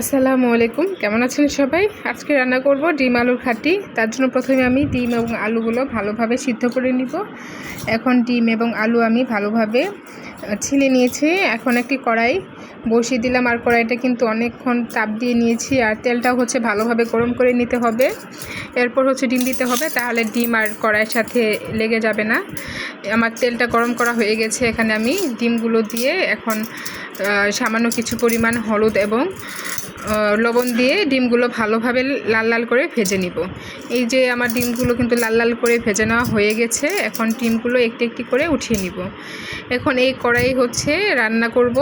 আসসালামু আলাইকুম। কেমন আছেন সবাই? আজকে রান্না করব ডিম আলুর খাটি। তার জন্য প্রথমে আমি ডিম এবং আলুগুলো ভালোভাবে সিদ্ধ করে নিব। এখন ডিম এবং আলু আমি ভালোভাবে ছিলে নিয়েছি। এখন একটি কড়াই বসিয়ে দিলাম। আর কড়াইটা কিন্তু অনেকক্ষণ তাপ দিয়ে নিয়েছি। আর তেলটাও হচ্ছে ভালোভাবে গরম করে নিতে হবে। এরপর হচ্ছে ডিম দিতে হবে। তাহলে ডিম আর কড়াইয়ের সাথে লেগে যাবে না। আমার তেলটা গরম করা হয়ে গেছে। এখানে আমি ডিমগুলো দিয়ে এখন সামান্য কিছু পরিমাণ হলুদ এবং লবণ দিয়ে ডিমগুলো ভালোভাবে লাল লাল করে ভেজে নিব। এই যে আমার ডিমগুলো কিন্তু লাল লাল করে ভেজে নেওয়া হয়ে গেছে, এখন ডিমগুলো একটি একটি করে উঠিয়ে নিব। এখন এই কড়াই হচ্ছে রান্না করব।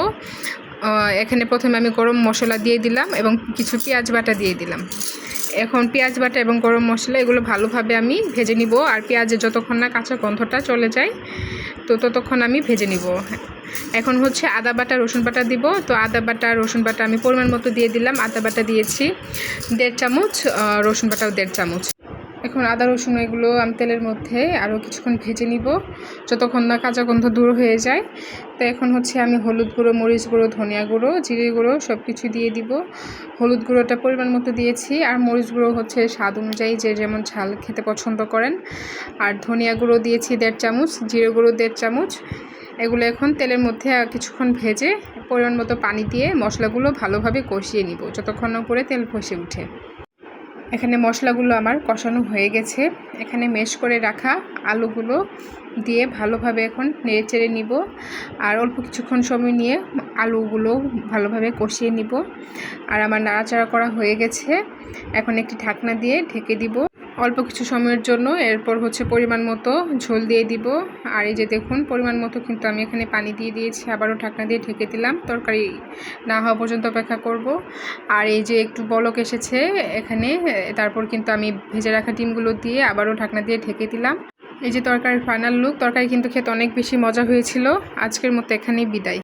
এখানে প্রথমে আমি গরম মশলা দিয়ে দিলাম এবং কিছু পেঁয়াজ বাটা দিয়ে দিলাম। এখন পেঁয়াজ বাটা এবং গরম মশলা এগুলো ভালোভাবে আমি ভেজে নিব। আর পেঁয়াজের যতক্ষণ না কাঁচা গন্ধটা চলে যায়, তো ততক্ষণ আমি ভেজে নিব। এখন হচ্ছে আদা বাটা, রসুন বাটা দিব। তো আদা বাটা, রসুন বাটা আমি পরিমাণ মতো দিয়ে দিলাম। আদা বাটা দিয়েছি দেড় চামচ রসুন বাটাও দেড় চামচ। এখন আদা, রসুন এগুলো আমি তেলের মধ্যে আরও কিছুক্ষণ ভেজে নিব, যতক্ষণ না কাঁচা গন্ধ দূর হয়ে যায়। তো এখন হচ্ছে আমি হলুদ গুঁড়ো, মরিচ গুঁড়ো, ধনিয়া গুঁড়ো, জিরে গুঁড়ো সব কিছু দিয়ে দিব। হলুদ গুঁড়োটা পরিমাণ মতো দিয়েছি আর মরিচ গুঁড়ো হচ্ছে স্বাদ অনুযায়ী যে যেমন ঝাল খেতে পছন্দ করেন। আর ধনিয়া গুঁড়ো দিয়েছি দেড় চামচ, জিরে গুঁড়ো দেড় চামচ এগুলো এখন তেলের মধ্যে কিছুক্ষণ ভেজে পরিমাণ মতো পানি দিয়ে মশলাগুলো ভালোভাবে কষিয়ে নিব, যতক্ষণ করে তেল ফসে উঠে। এখানে মশলাগুলো আমার কষানো হয়ে গেছে। এখানে মেশ করে রাখা আলুগুলো দিয়ে ভালোভাবে এখন নেড়ে চেড়ে নিব আর অল্প কিছুক্ষণ সময় নিয়ে আলুগুলো ভালোভাবে কষিয়ে নিব। আর আমার নাড়াচাড়া করা হয়ে গেছে। এখন একটি ঢাকনা দিয়ে ঢেকে দিব। অল্প কিছু সময়ের জন্য এরপর হচ্ছে পরিমাণ মতো ঝোল দিয়ে দিব। আর এই যে দেখুন, পরিমাণ মতো কিন্তু আমি এখানে পানি দিয়ে দিয়েছি, আবারও ঢাকনা দিয়ে ঢেকে দিলাম। তরকারি না হওয়া পর্যন্ত অপেক্ষা করব। আর এই যে একটু বলক এসেছে এখানে, তারপর কিন্তু আমি ভেজে রাখা ডিমগুলো দিয়ে আবারও ঢাকনা দিয়ে ঢেকে দিলাম। এই যে তরকারির ফাইনাল লুক তরকারি কিন্তু খেতে অনেক বেশি মজা হয়েছিল। আজকের মতো এখানেই বিদায়।